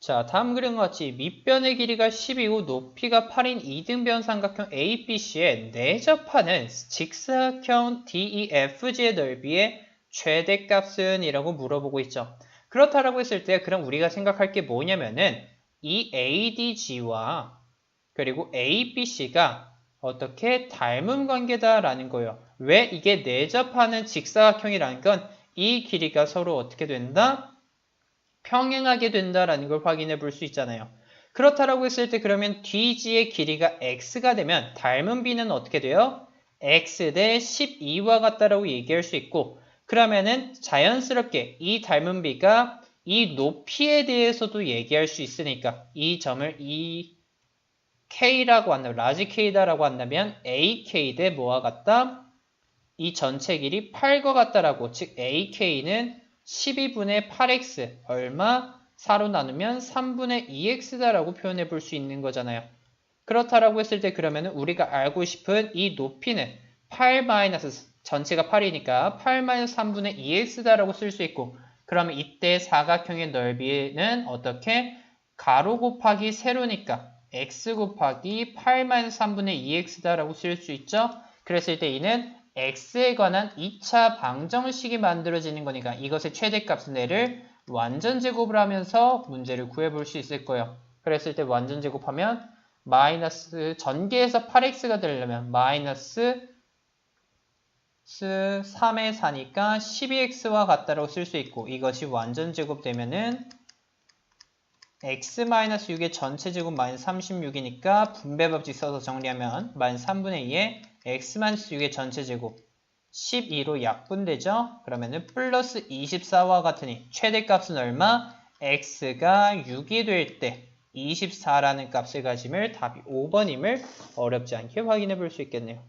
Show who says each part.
Speaker 1: 자, 다음 그림과 같이 밑변의 길이가 10이고 높이가 8인 이등변 삼각형 ABC에 내접하는 직사각형 DEFG의 넓이의 최대값은 이라고 물어보고 있죠. 그렇다라고 했을 때 그럼 우리가 생각할 게 뭐냐면은 이 ADG와 그리고 ABC가 어떻게 닮은 관계다라는 거예요. 왜 이게 내접하는 직사각형이라는 건 이 길이가 서로 어떻게 된다? 평행하게 된다라는 걸 확인해 볼 수 있잖아요. 그렇다라고 했을 때 그러면 DG의 길이가 x가 되면 닮은 b는 어떻게 돼요? x 대 12와 같다라고 얘기할 수 있고 그러면은 자연스럽게 이 닮은 b가 이 높이에 대해서도 얘기할 수 있으니까 이 점을 이 k라고 한다면 라지 k다라고 한다면 ak 대 뭐와 같다? 이 전체 길이 8과 같다라고 즉 ak는 12분의 8x 얼마 4로 나누면 3분의 2x다라고 표현해 볼 수 있는 거잖아요. 그렇다라고 했을 때 그러면 우리가 알고 싶은 이 높이는 8 마이너스 전체가 8이니까 8 마이너스 3분의 2x다라고 쓸 수 있고 그러면 이때 사각형의 넓이는 어떻게 가로 곱하기 세로니까 x 곱하기 8 마이너스 3분의 2x다라고 쓸 수 있죠. 그랬을 때 이는 x에 관한 2차 방정식이 만들어지는 거니까 이것의 최대값은 얘를 완전 제곱을 하면서 문제를 구해볼 수 있을 거예요. 그랬을 때 완전 제곱하면 마이너스 전개에서 8x가 되려면 마이너스 3의 4니까 12x와 같다라고 쓸 수 있고 이것이 완전 제곱되면은 x-6의 전체 제곱 마이너스 36이니까 분배 법칙 써서 정리하면 마이너스 3분의 2에 x-6의 전체 제곱 12로 약분되죠? 그러면은 플러스 24와 같으니 최대값은 얼마? x가 6이 될 때 24라는 값을 가지면 답이 5번임을 어렵지 않게 확인해 볼 수 있겠네요.